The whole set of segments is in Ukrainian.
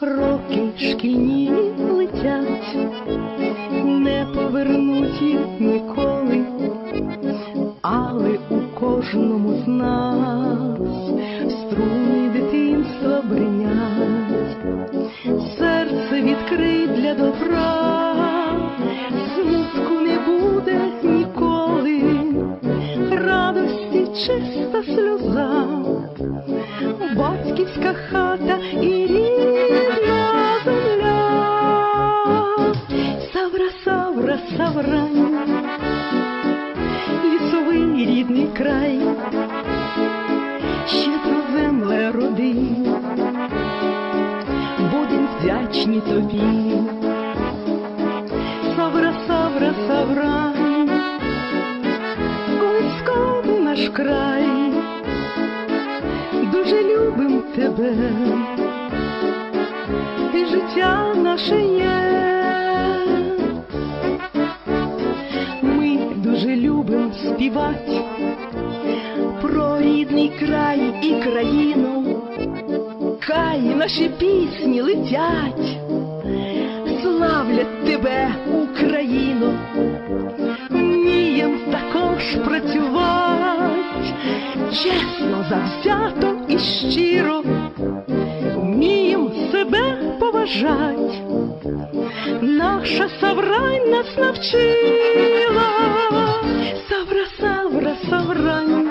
Роки шкільні летять, не повернуть їх ніколи, але у кожному з нас струни дитинства бринять, серце відкрий для добра, батьківська хата і рідна земля. Савра, савра, саврань, лісовий рідний край, щедро земле роди, будем вдячні тобі. Савра, савра, саврань, колискав наш край тебе, і життя наше є. Ми дуже любим співати про рідний край і країну, хай наші пісні летять, славлять тебе, Україну, вмієм також працювати, чесно, завзято і щиро, себе. Наша Саврань нас навчила, Савра, Савра, Саврань,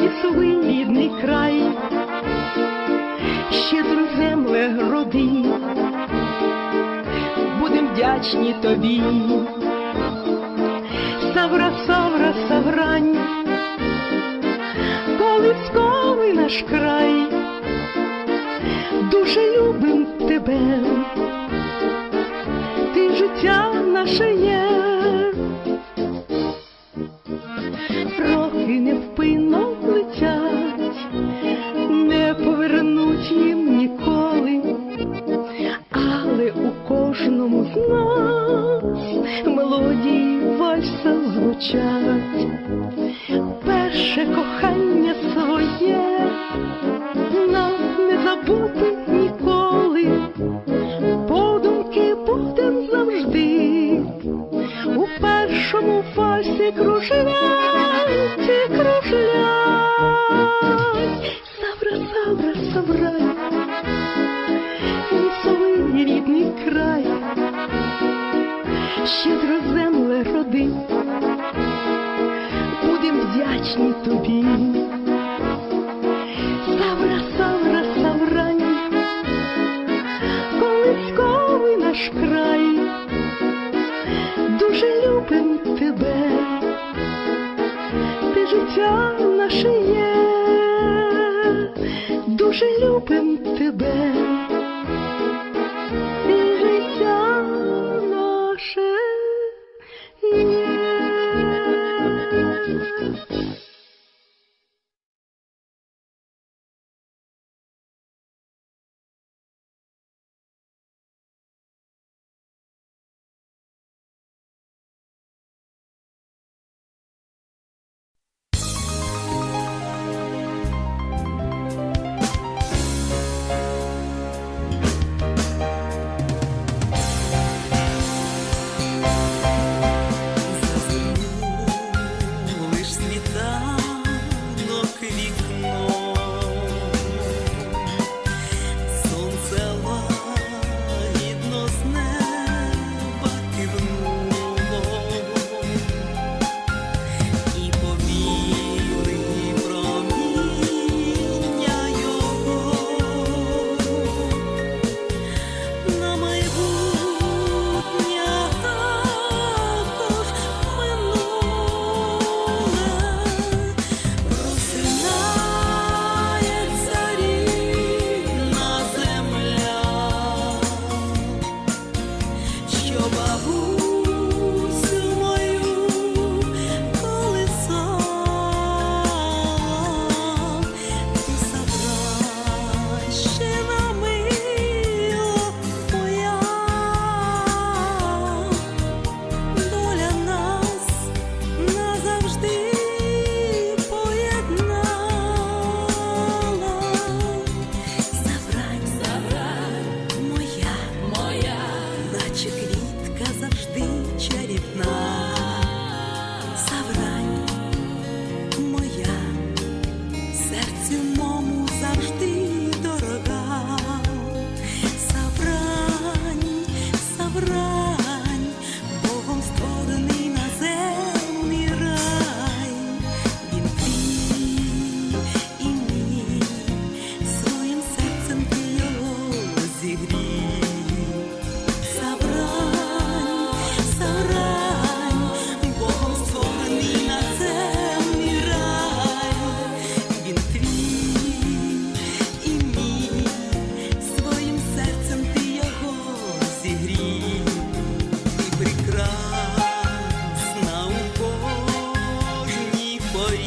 лісовий рідний край, щедро земле роди, будем вдячні тобі. Савра, Савра, Саврань, колисковий наш край, дуже любим тебе, ти життя наше першому фальсі кружлять і кружлять, савра, савра, саврай, лісовий рідний край, щедро земле роди, будем вдячні тобі. Дуже любим тебе, ти життя наше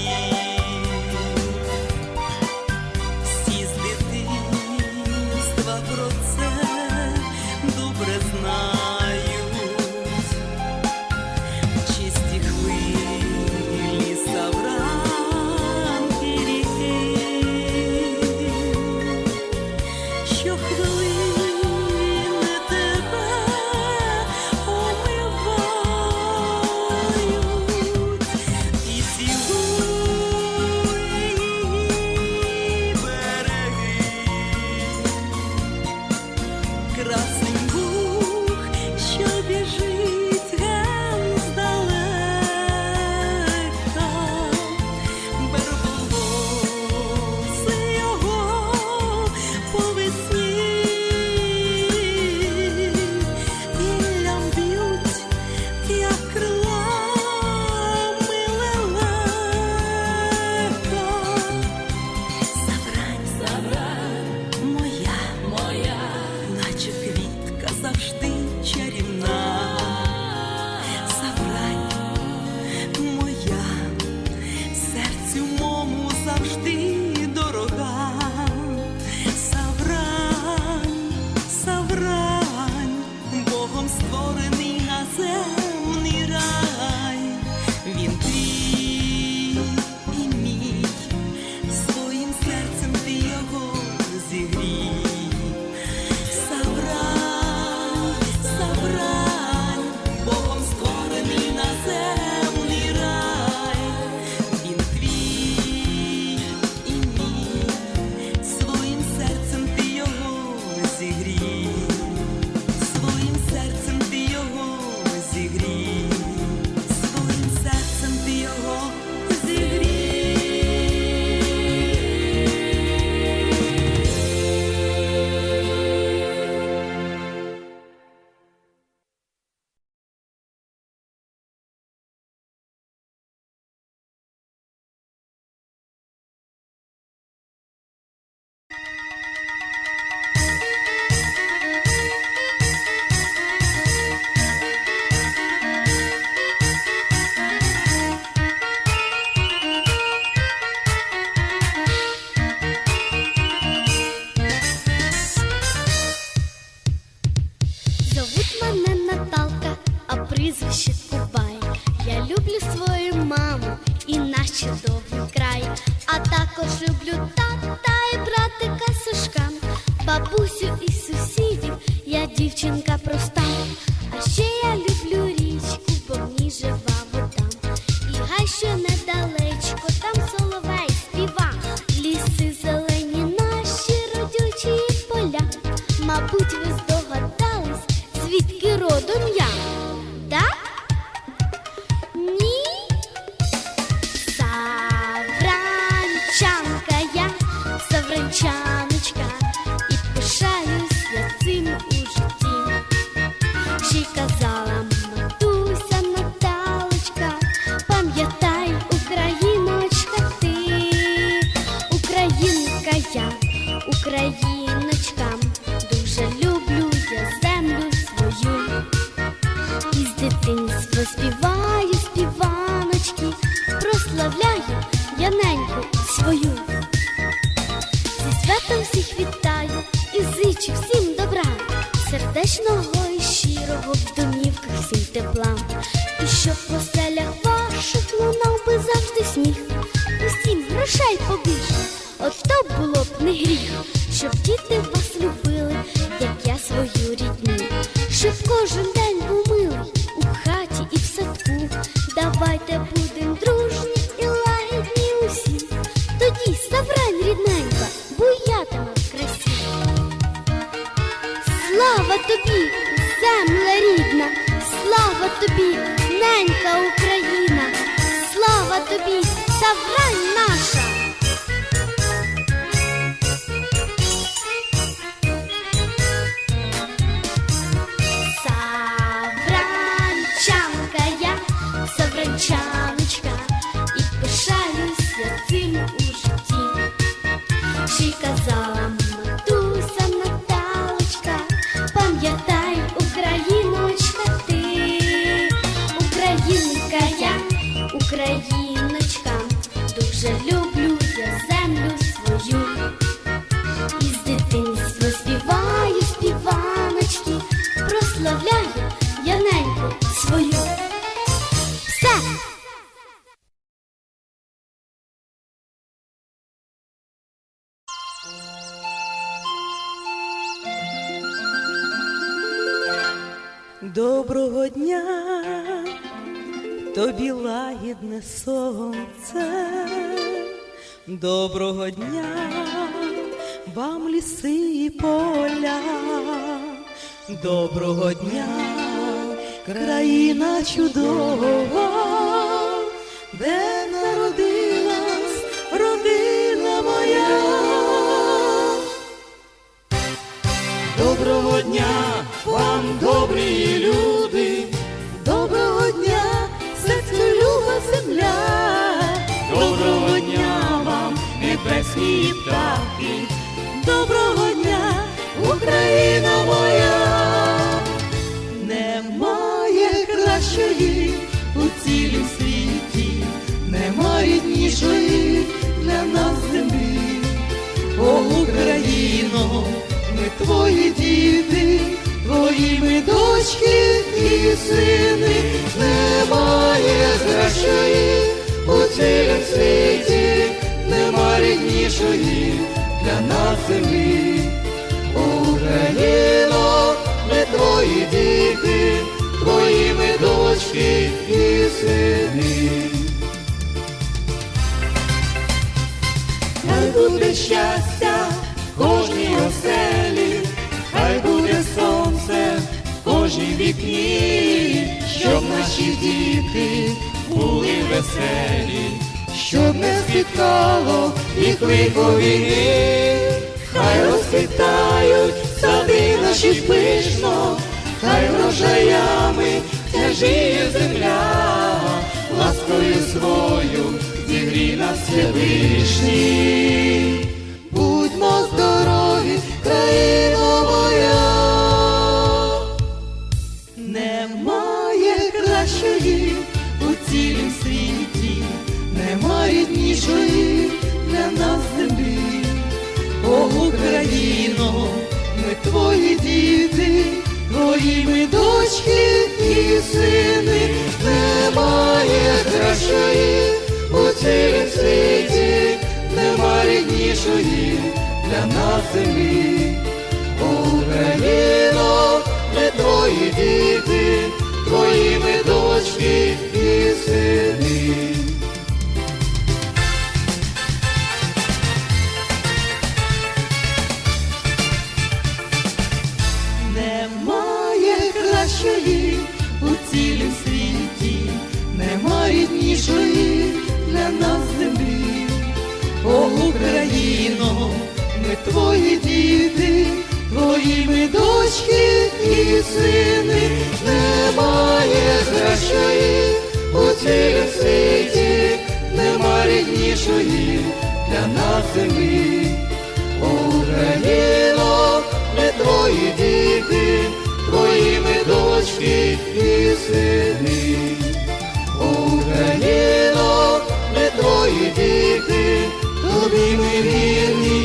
You. бабусю і сусідів, я дівчинка проста, а ще я люблю річку, бо мені ній жива вода. І гай що недалечко, там соловей співа, ліси зелені, наші родючі поля. Мабуть, ви здогадались, звідки родом я. Так? Ні. Савранчанка я, савранчанка. безпечного і щирого в домівках сім тепла, і щоб поселях. тобі, земле рідна, слава тобі, ненька Україна, слава тобі, Саврань! Доброго дня. Тобі лагідне сонце, доброго дня. Вам ліси і поля, доброго дня, країна чудова, де народилась родина моя. Доброго дня вам, добрі люди, доброго дня, серцю люба земля, доброго дня вам, небесні птахи, доброго дня, Україна моя, немає кращої у цілім світі, немає ріднішої для нас землі. О, Україно, ми твої діти, твої ми дочки і сини, немає кращої у цілім світі, нема ріднішої для нас землі. Україно, ми твої діти, твої ми дочки і сини. Хай буде щастя в кожній оселі, хай буде сонце в кожній вікні, щоб наші діти були веселі, щоб не спіткало їх лихо війни, хай розквітають сади наші пишно, хай врожаями тяжіє земля, ласкою свою зігрій нас Всевишній. Україно, ми твої діти, твої ми дочки і сини, немає кращої у цілім світі, нема ріднішої для нас землі. Україно, ми твої діти, твої ми дочки і сини. твої діти, твоїми дочки і сини, немає кращої у цілім світі, нема ріднішої для нас землі. Україно, ми твої діти, твої ми дочки і сини. Україно, ми твої діти, тобі ми вірні.